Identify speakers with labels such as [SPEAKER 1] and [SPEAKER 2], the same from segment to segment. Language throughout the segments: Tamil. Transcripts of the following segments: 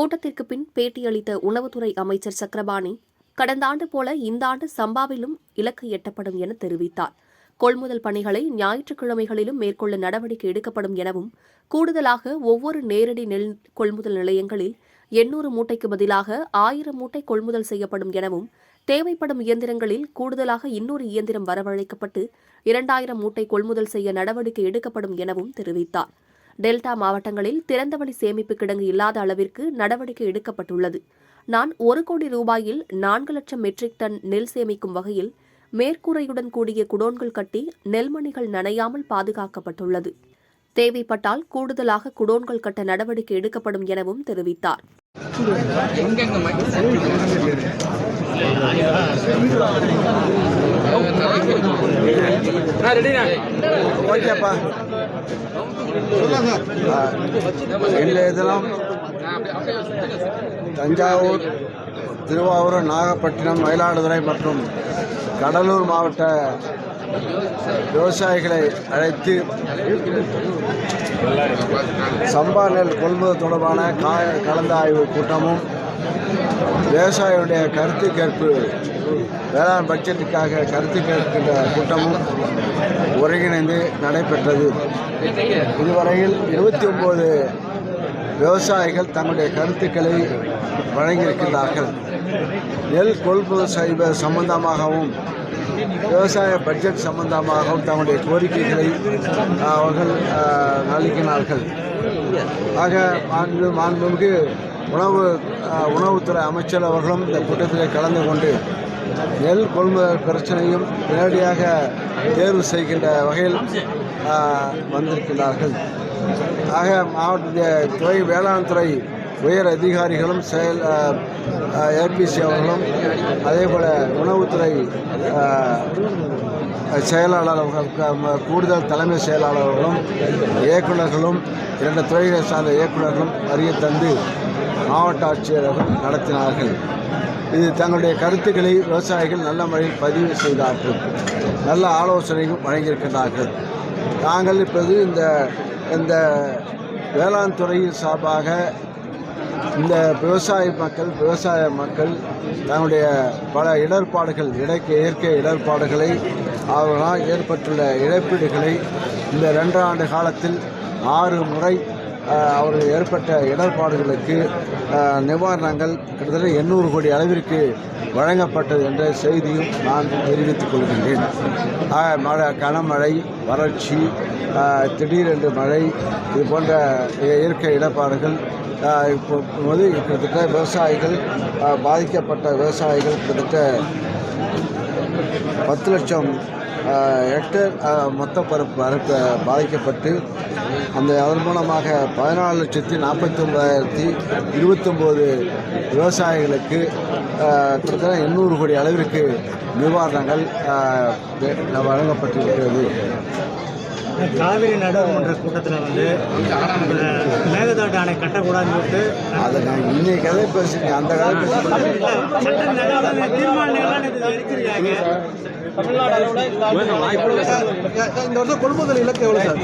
[SPEAKER 1] கூட்டத்திற்கு பின் பேட்டியளித்த உணவுத்துறை அமைச்சர் சக்கரபாணி கடந்த ஆண்டு போல இந்த ஆண்டு சம்பாவிலும் இலக்கு எட்டப்படும் என தெரிவித்தார். கொள்முதல் பணிகளை ஞாயிற்றுக்கிழமைகளிலும் மேற்கொள்ள நடவடிக்கை எடுக்கப்படும் எனவும் கூடுதலாக ஒவ்வொரு நேரடி நெல் கொள்முதல் நிலையங்களில் எண்ணூறு மூட்டைக்கு பதிலாக ஆயிரம் மூட்டை கொள்முதல் செய்யப்படும் எனவும் தேவைப்படும் இயந்திரங்களில் கூடுதலாக இன்னொரு இயந்திரம் வரவழைக்கப்பட்டு இரண்டாயிரம் மூட்டை கொள்முதல் செய்ய நடவடிக்கை எடுக்கப்படும் எனவும் தெரிவித்தார். டெல்டா மாவட்டங்களில் திறந்தவெளி சேமிப்பு கிடங்கு இல்லாத அளவிற்கு நடவடிக்கை எடுக்கப்பட்டுள்ளது. நான் ஒரு கோடி ரூபாயில் நான்கு லட்சம் மெட்ரிக் டன் நெல் சேமிக்கும் வகையில் மேற்கூரையுடன் கூடிய குடோன்கள் கட்டி நெல்மணிகள் நனையாமல் பாதுகாக்கப்பட்டுள்ளது. தேவைப்பட்டால் கூடுதலாக குடோன்கள் கட்ட நடவடிக்கை எடுக்கப்படும் எனவும் தெரிவித்தார்.
[SPEAKER 2] ஓகேப்பா. எங்கள் இதெல்லாம் தஞ்சாவூர் திருவாரூர் நாகப்பட்டினம் மயிலாடுதுறை மற்றும் கடலூர் மாவட்ட விவசாயிகளை அழைத்து சம்பா நெல் கொள்முதல் தொடர்பான காய கலந்தாய்வு கூட்டமும் விவசாயிகளுடைய கருத்து கேட்பு வேளாண் பட்ஜெட்டுக்காக கருத்து கேட்கின்ற கூட்டமும் ஒருங்கிணைந்து நடைபெற்றது. இதுவரையில் இருபத்தி ஒம்பது விவசாயிகள் தங்களுடைய கருத்துக்களை வழங்கியிருக்கிறார்கள் நெல் கொள்முதல் செய்வது சம்பந்தமாகவும் விவசாய பட்ஜெட் சம்பந்தமாகவும் தங்களுடைய கோரிக்கைகளை அவர்கள் ஆஹ், அளிக்கிறார்கள். ஆக மாண்பு மாண்புமிகு உணவு உணவுத்துறை அமைச்சர் அவர்களும் இந்த கூட்டத்தில் கலந்து கொண்டு நெல் கொள்முதல் பிரச்சனையும் நேரடியாக தேர்வு செய்கின்ற வகையில் வந்திருக்கிறார்கள் ஆக மாவட்ட துறை வேளாண் துறை உயர் அதிகாரிகளும் செயல் ஏபிசி அவர்களும் அதே போல் உணவுத்துறை செயலாளர் கூடுதல் தலைமை செயலாளர்களும் இயக்குநர்களும் இரண்டு துறைகளை சார்ந்த இயக்குநர்களும் அறிய தந்து மாவட்ட ஆட்சியர்கள் நடத்தினார்கள். இது தங்களுடைய கருத்துக்களை விவசாயிகள் நல்ல முறையில் பதிவு செய்தார்கள். நல்ல ஆலோசனையும் வழங்கியிருக்கிறார்கள் நாங்கள் இப்போது இந்த இந்த வேளாண் துறையின் சார்பாக இந்த விவசாய மக்கள் விவசாய மக்கள் தங்களுடைய பல இடர்பாடுகள் இடைக்க இயற்கை இடர்பாடுகளை அவர்களால் ஏற்பட்டுள்ள இழப்பீடுகளை இந்த ரெண்டு ஆண்டு காலத்தில் ஆறு முறை அவர்கள் ஏற்பட்ட இடர்பாடுகளுக்கு நிவாரணங்கள் கிட்டத்தட்ட எண்ணூறு கோடி அளவிற்கு வழங்கப்பட்டது என்ற செய்தியும் நான் தெரிவித்துக் கொள்கின்றேன். மழை கனமழை வறட்சி திடீரென்று மழை இது போன்ற இயற்கை இடர்பாடுகள் இப்போது இப்போ கிட்டத்தட்ட விவசாயிகள் பாதிக்கப்பட்ட விவசாயிகள் கிட்டத்தட்ட பத்து லட்சம் ஹெக்டேர் மொத்த பரப்பு பாதிக்கப்பட்டு அந்த அதன் மூலமாக பதினாலு லட்சத்தி நாற்பத்தி ஒன்பதாயிரத்தி இருபத்தொம்போது விவசாயிகளுக்கு கிட்டத்தட்ட எண்ணூறு கோடி அளவிற்கு நிவாரணங்கள் வழங்கப்பட்டிருக்கிறது.
[SPEAKER 3] காவிரி நடுவர்மன்ற கூட்டத்தில் வந்து மேகதாட்டு அணை கட்டக்கூடாதுன்னு சொல்லிட்டு
[SPEAKER 2] அதை நான் இன்னைக்கு கதை பேசுறீங்க அந்த கதை
[SPEAKER 3] நிறைவேறாத தீர்மானங்கள்லாம் எடுத்திருக்காங்க.
[SPEAKER 4] இந்த வருஷம் கொள்முதல் இலக்கு எவ்வளவு சார்?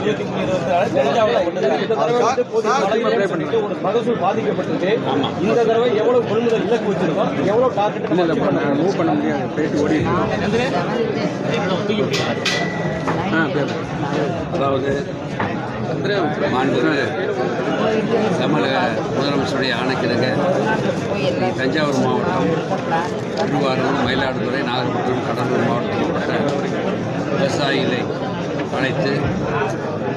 [SPEAKER 5] மகசூல் பாதிக்கப்பட்டிருக்கு. இந்த தடவை எவ்வளவு கொள்முதல் இலக்கு வச்சிருக்கோம்? எவ்வளவு டார்கெட்
[SPEAKER 2] மூவ் பண்ண முடியாது. போயிட்டு ஓடி
[SPEAKER 6] அதாவது மாண்புமிகு தமிழக முதலமைச்சருடைய ஆணைக்கிணங்க தஞ்சாவூர் மாவட்டம் திருவாரூர் மயிலாடுதுறை நாகப்பட்டினம் கடலூர் மாவட்டத்தில் உட்பட்ட விவசாயிகளை அழைத்து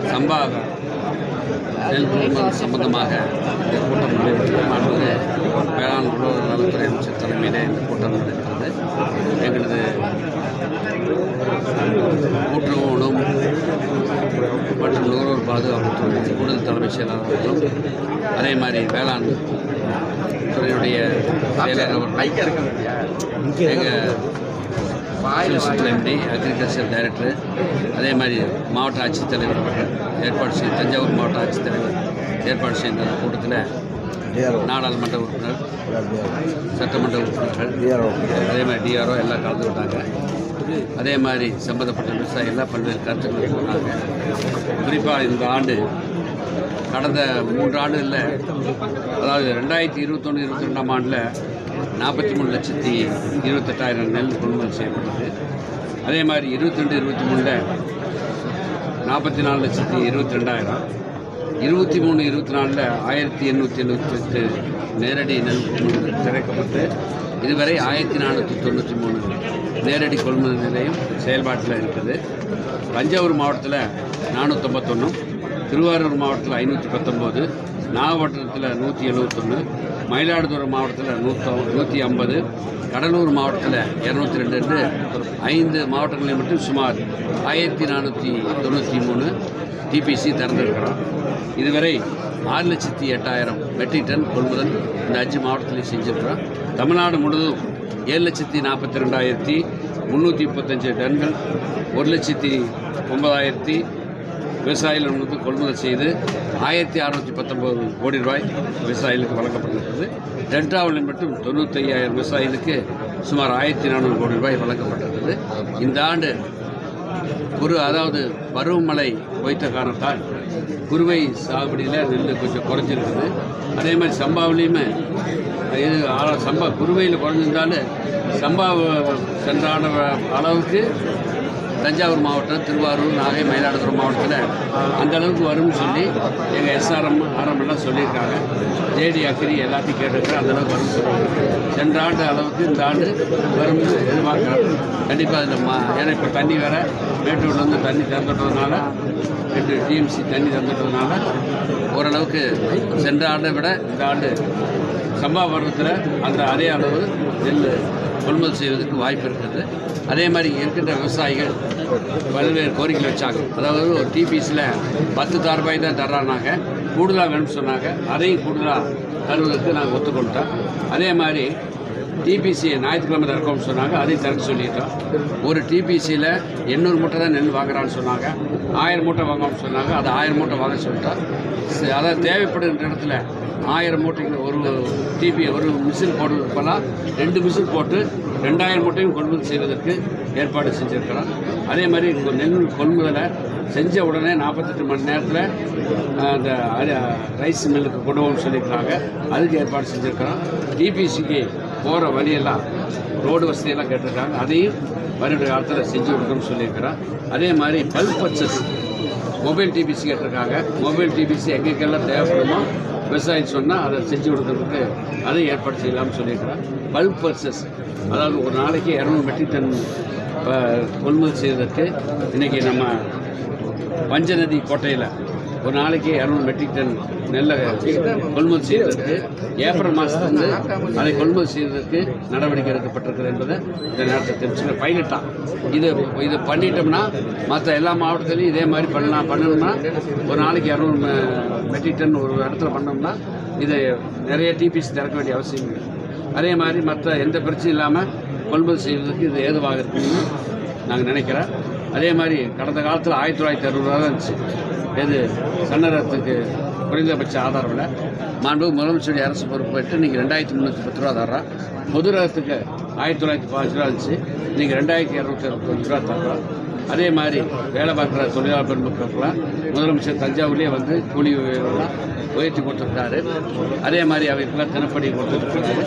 [SPEAKER 6] சம்பா கொள்முதல் சம்பந்தமாக இந்த கூட்டம் நடைபெற்றது. மாண்புமிகு வேளாண் உழவர் நலத்துறை அமைச்சர் தலைமையிலே இந்த கூட்டம் நடைபெற்றது. எங்களது கூட்டுறவு உணவு மற்றும் நுகர்வோர் பாதுகாப்புத்துறை கூடுதல் தலைமைச் செயலாளர்களும் அதே மாதிரி வேளாண் துறையுடைய செயலர் அவர்கள் எங்கள் எம்டி அக்ரிகல்ச்சர் டைரக்டர் அதே மாதிரி மாவட்ட ஆட்சித்தலைவர் அவர்கள் ஏற்பாடு செய்த தஞ்சாவூர் மாவட்ட ஆட்சித்தலைவர் ஏற்பாடு செய்த கூட்டத்தில் நாடாளுமன்ற உறுப்பினர் சட்டமன்ற உறுப்பினர்கள் அதே மாதிரி டிஆர்ஓ எல்லாம் கலந்துக்கிட்டாங்க அதே மாதிரி சம்மந்தப்பட்ட விவசாயிகள்லாம் பல்வேறு கருத்துக்களை சொன்னாங்க. குறிப்பாக இந்த ஆண்டு கடந்த மூன்று ஆண்டுகளில் அதாவது ரெண்டாயிரத்தி இருபத்தொன்று இருபத்தி ரெண்டாம் ஆண்டில் நாற்பத்தி மூணு லட்சத்தி இருபத்தெட்டாயிரம் நெல் கொள்முதல் செய்யப்பட்டது. அதே மாதிரி இருபத்தி ரெண்டு இருபத்தி மூணில் நாற்பத்தி நாலு லட்சத்தி இருபத்தி ரெண்டாயிரம். இருபத்தி மூணு இருபத்தி நாலில் ஆயிரத்தி எண்ணூற்றி எழுபத்தெட்டு நேரடி நெல் கொள்முதல் திறக்கப்பட்டு இதுவரை ஆயிரத்தி நானூற்றி தொண்ணூற்றி மூணு நேரடி கொள்முதல் நிலையம் செயல்பாட்டில் இருக்குது. தஞ்சாவூர் மாவட்டத்தில் நானூற்றம்பத்தொன்று திருவாரூர் மாவட்டத்தில் ஐநூற்றி பத்தொம்போது நாகப்பட்டினத்தில் நூற்றி எழுபத்தொன்று மயிலாடுதுறை மாவட்டத்தில் நூற்ற நூற்றி ஐம்பது கடலூர் மாவட்டத்தில் இரநூத்தி ரெண்டு என்று ஐந்து மாவட்டங்களில் மட்டும் சுமார் ஆயிரத்தி நானூற்றி தொண்ணூற்றி மூணு டிபிசி திறந்திருக்கிறோம். இதுவரை ஆறு லட்சத்தி எட்டாயிரம் மெட்ரிக் டன் கொள்முதல் இந்த அஞ்சு மாவட்டத்திலையும் செஞ்சுருக்கிறோம். தமிழ்நாடு முழுவதும் ஏழு லட்சத்தி நாற்பத்தி ரெண்டாயிரத்தி முந்நூற்றி முப்பத்தஞ்சு டன்கள் ஒரு லட்சத்தி ஒன்பதாயிரத்தி விவசாயிகளுக்கு கொள்முதல் செய்து ஆயிரத்தி அறுநூற்றி பத்தொம்போது கோடி ரூபாய் விவசாயிகளுக்கு வழங்கப்பட்டிருக்கிறது. டெல்டாவில் மட்டும் தொண்ணூத்தையாயிரம் விவசாயிகளுக்கு சுமார் ஆயிரத்தி நானூறு கோடி ரூபாய் வழங்கப்பட்டிருக்கிறது. இந்த ஆண்டு குரு அதாவது பருவமழை பொய்த்த காரணத்தால் குருவை சாகுபடியில் நெல் கொஞ்சம் குறைஞ்சிருக்குது. அதே மாதிரி சம்பாவிலையுமே இது சம்பா குருவையில் குறைஞ்சிருந்தாலும் சம்பா சென்றான அளவுக்கு தஞ்சாவூர் மாவட்டம் திருவாரூர் நாகை மயிலாடுதுறை மாவட்டத்தில் அந்த அளவுக்கு வரும்னு சொல்லி எங்கள் எஸ்ஆர்எம் ஆர்எம் எல்லாம் சொல்லியிருக்காங்க. ஜேடி அக்ரி எல்லாத்தையும் கேட்டுருக்கிறேன் அந்த அளவுக்கு வரும்னு சொல்லுவாங்க சென்ற ஆண்டு அளவுக்கு இந்த ஆண்டு வரும்னு எதிர்பார்க்குறோம் கண்டிப்பாக அதில் மா ஏன்னா இப்போ தண்ணி வேற மேட்டூர்லேருந்து தண்ணி திறந்துட்டதுனால ரெண்டு டிஎம்சி தண்ணி திறந்துட்டதுனால ஓரளவுக்கு சென்ற ஆண்டை விட இந்த ஆண்டு சம்பா வருடத்தில் அந்த அதே அளவு நெல் கொள்முதல் செய்வதற்கு வாய்ப்பு இருக்குது. அதே மாதிரி இருக்கின்ற விவசாயிகள் பல்வேறு கோரிக்கை வச்சாங்க. அதாவது ஒரு டிபிஎஸில் பத்து தார்பாய் தான் தர்றானாங்க கூடுதலாக வேணும்னு சொன்னாங்க. அதையும் கூடுதலாக தருவதற்கு நாங்கள் ஒத்துக்கொண்டோம் அதே மாதிரி டிபிசியை ஞாயிற்றுக்கிழமை திறக்கணும்னு சொன்னாங்க. அதையும் திறக்க சொல்லிட்டோம். ஒரு டிபிசியில் எண்ணூறு மூட்டை தான் நெல் வாங்குறான்னு சொன்னாங்க. ஆயிரம் மூட்டை வாங்கணும்னு சொன்னாங்க. அதை ஆயிரம் மூட்டை வாங்க சொல்லிட்டோம். சரி, அதாவது தேவைப்படுகின்ற இடத்துல ஆயிரம் மூட்டைக்கு ஒரு டிபி ஒரு மிஷின் போடுறதுக்கு பதிலாக ரெண்டு மிஷின் போட்டு ரெண்டாயிரம் மூட்டையும் கொள்முதல் செய்வதற்கு ஏற்பாடு செஞ்சுருக்கிறோம். அதே மாதிரி இந்த நெல் கொள்முதலை செஞ்ச உடனே நாற்பத்தெட்டு மணி நேரத்தில் அந்த ரைஸ் மில்லுக்கு கொண்டு போகணும்னு சொல்லியிருக்காங்க அதுக்கு ஏற்பாடு செஞ்சுருக்கிறோம். டிபிசிக்கு போகிற வழியெல்லாம் ரோடு வசதியெல்லாம் கேட்டிருக்காங்க. அதையும் வருட காலத்தில் செஞ்சு கொடுக்கணும்னு சொல்லியிருக்கிறோம். அதே மாதிரி பல்க் பர்ச்சஸ் மொபைல் டிபிசி கேட்டிருக்காங்க. மொபைல் டிபிசி எங்கெங்கெல்லாம் தேவைப்படுமோ விவசாயம் சொன்னால் அதை செஞ்சு கொடுக்கறதுக்கு அதை ஏற்பாடு செய்யலாம்னு சொல்லியிருக்கிறேன் பல்க் பர்சஸ் அதாவது ஒரு நாளைக்கு இரநூறு மெட்ரிக் டன் கொள்முதல் செய்வதற்கு இன்றைக்கி நம்ம பஞ்சநதி கோட்டையில் ஒரு நாளைக்கு இரநூறு மெட்ரிக் டன் நெல்லை கொள்முதல் செய்வதற்கு ஏப்ரல் மாதத்துலேருந்து அதை கொள்முதல் செய்வதற்கு நடவடிக்கை எடுக்கப்பட்டிருக்கிறது என்பதை இந்த நேரத்தில் தெரிஞ்சுக்க பைலட்டாக இது இது பண்ணிட்டோம்னா மற்ற எல்லா மாவட்டத்திலையும் இதே மாதிரி பண்ணலாம் பண்ணணும்னா ஒரு நாளைக்கு இரநூறு மெட்ரிக் டன் ஒரு இடத்துல பண்ணோம்னா இது நிறைய டிபிசி திறக்க வேண்டிய அவசியம் இல்லை. அதே மாதிரி மற்ற எந்த பிரச்சனையும் இல்லாமல் கொள்முதல் செய்வதற்கு இது ஏதுவாக இருக்குன்னு நாங்கள் நினைக்கிறோம். அதே மாதிரி கடந்த காலத்தில் ஆயிரத்தி தொள்ளாயிரத்தி அறுபது ரூபா தான் இருந்துச்சு. எது சன்னரத்துக்கு குறைந்தபட்ச ஆதாரம் விலை மாண்பு முதலமைச்சருடைய அரசு பொறுப்பேற்று நீங்கள் ரெண்டாயிரத்தி முந்நூற்றி பத்து ரூபா தர்றா. பொது ரகத்துக்கு ஆயிரத்தி தொள்ளாயிரத்தி பதினஞ்சு ரூபா இருந்துச்சு. நீங்கள் ரெண்டாயிரத்தி இரநூத்தி அறுபத்தஞ்சு ரூபா தர்றோம் அதே மாதிரி வேலை பார்க்குற தொழிலாளர் பெருமக்களுக்கெல்லாம் முதலமைச்சர் தஞ்சாவூர்லேயே வந்து கூலி உயர்த்தி கொடுத்துருக்காரு அதே மாதிரி அவைக்கெல்லாம் தினப்படி கொடுத்துருக்காரு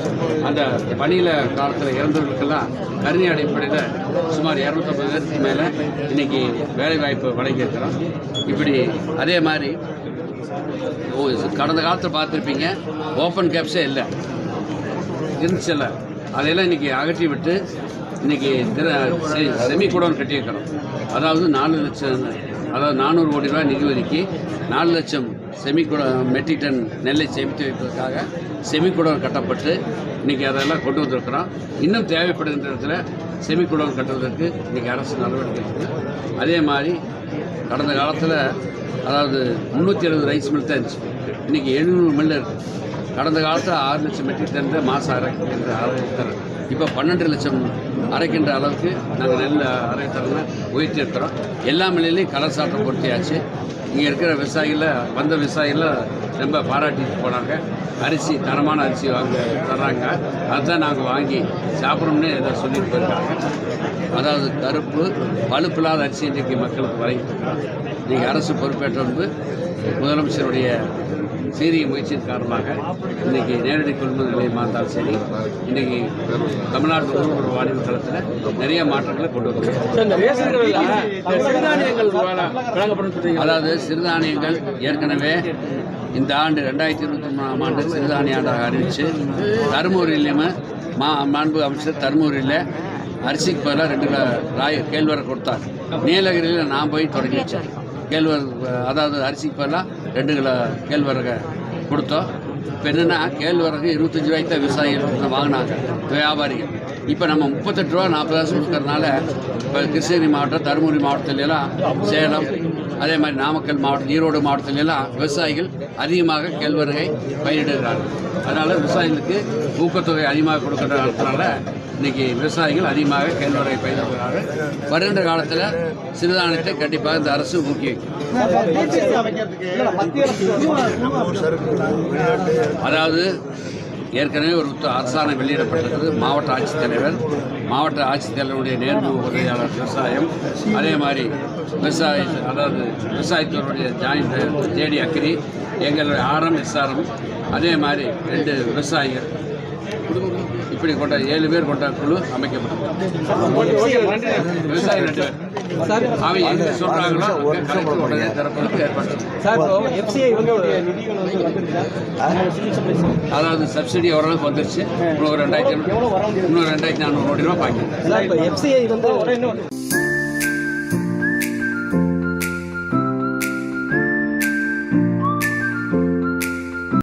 [SPEAKER 6] அந்த பணியில் காலத்தில் இறந்தவர்களுக்கெல்லாம் கருணை அடிப்படையில் சுமார் இரநூத்தம்பது பேருக்கு மேலே இன்றைக்கி வேலைவாய்ப்பு வழங்கியிருக்கிறோம். இப்படி அதே மாதிரி கடந்த காலத்தில் பார்த்துருப்பீங்க ஓப்பன் கேப்ஸே இல்லை. இருந்துச்சுல்ல அதையெல்லாம் இன்னைக்கு அகற்றி விட்டு இன்னைக்கு செமி குடோன் கட்டியிருக்கிறோம். அதாவது நாலு லட்சம் அதாவது நானூறு கோடி ரூபாய் நிதி ஒதுக்கி நாலு லட்சம் செமி மெட்ரிக் டன் நெல்லை சேமித்து வைப்பதற்காக செமி கட்டப்பட்டு இன்றைக்கி அதெல்லாம் கொண்டு வந்திருக்கிறோம். இன்னும் தேவைப்படுகின்ற இடத்துல செமி கட்டுவதற்கு இன்றைக்கி அரசு நடவடிக்கை இருக்குது அதே மாதிரி கடந்த காலத்தில் அதாவது முந்நூற்றி எழுபது ரைஸ் மில் தான் இருந்துச்சு. இன்றைக்கி எழுநூறு மில் இருக்குது கடந்த காலத்தில் ஆறு லட்சம் மெட்ரிக் டன் மாதம் அரைக்கின்ற அரைத்தரம் இப்போ பன்னெண்டு லட்சம் அரைக்கின்ற அளவுக்கு நாங்கள் நெல் அரைத்தரனை உயர்த்தியிருக்கிறோம் எல்லா நிலையிலையும் கலர் சாட்டம் பொருத்தியாச்சு. இங்கே இருக்கிற விவசாயிகளில் வந்த விவசாயிகள் ரொம்ப பாராட்டிட்டு போனாங்க. அரிசி தரமான அரிசி வாங்க தர்றாங்க. அதுதான் நாங்கள் வாங்கி சாப்பிட்றோம்னு எதாவது சொல்லிட்டு போயிருக்காங்க. அதாவது கருப்பு பழுப்பில்லாத அரிசி இன்றைக்கு மக்களுக்கு வழங்கிட்டு இருக்கிறோம் நீங்கள் அரசு பொறுப்பேற்ற வந்து முதலமைச்சருடைய சீரிய முயற்சியின் காரணமாக இன்னைக்கு நேரடி கொள்முதல் நிலையமாக இருந்தாலும் சரி இன்னைக்கு தமிழ்நாடு உணவு வாணிப தளத்தில் நிறைய மாற்றங்களை கொண்டு
[SPEAKER 5] சொல்றீங்க
[SPEAKER 6] அதாவது சிறுதானியங்கள் ஏற்கனவே இந்த ஆண்டு ரெண்டாயிரத்தி இருபத்தி மூணாம் ஆண்டு சிறுதானிய ஆண்டாக அறிவித்து தருமபுரியிலுமே மா மாண்பு அமைச்சர் தருமபுரியில் அரிசிக்கு பதிலாக ரெண்டு கிலோ ராய் கேழ்வரை கொடுத்தார் நீலகிரியில் நான் போய் தொடங்கி வச்சேன். கேழ்வரகு அதாவது அரிசிக்கு பதிலாக ரெண்டு கிலோ கேழ்வரகை கொடுத்தோம். இப்போ என்னென்னா கேழ்வரகு இருபத்தஞ்சி ரூபாய்க்கு தான் விவசாயிகள் வாங்கினாங்க. வியாபாரிகள். இப்போ நம்ம முப்பத்தெட்டு ரூபா நாற்பது காசு கொடுக்கறதுனால இப்போ கிருஷ்ணகிரி மாவட்டம் தருமபுரி மாவட்டத்துல எல்லாம் சேலம் அதே மாதிரி நாமக்கல் மாவட்டம் ஈரோடு மாவட்டத்துல எல்லாம் விவசாயிகள் அதிகமாக கேழ்வரகை பயிரிடுகிறார்கள். அதனால் விவசாயிகளுக்கு ஊக்கத்தொகை அதிகமாக கொடுக்கறதுனால இன்னைக்கு விவசாயிகள் அதிகமாக கேழ்வரகை பயிரிடுகிறார்கள். வருகின்ற காலத்தில் சிறுதானியத்தை கண்டிப்பாக இந்த அரசு ஊக்குவிக்கும் அதாவது ஏற்கனவே ஒரு அரசாணை வெளியிடப்பட்டிருக்கிறது. மாவட்ட ஆட்சித்தலைவர் மாவட்ட ஆட்சித்தலைவருடைய நேர்முக உதவியாளர் விவசாயம் அதே மாதிரி விவசாய அதாவது விவசாயத்துறையுடைய ஜாயிண்ட் ஜேடி அக்ரி எங்களுடைய ஆர்எம் எஸ்ஆர்எம் அதே மாதிரி ரெண்டு விவசாயிகள் இப்படி கொண்ட ஏழு பேர் கொண்ட குழு அமைக்கப்பட்டது விவசாயி சொல்றாங்களோ? உடனே. திறப்பதற்கு ஏற்பாடு
[SPEAKER 5] சார் எஃப்சிஐ நிதிகள் வந்து வந்துருச்சா
[SPEAKER 6] அதாவது சப்சிடி ஓரளவுக்கு வந்துருச்சு. இன்னும் ஒரு ரெண்டாயிரத்தி இன்னும் ரெண்டாயிரத்தி நானூறு கோடி ரூபாய் பாக்கி
[SPEAKER 5] சார் இப்போ எஃப்சிஐ வந்து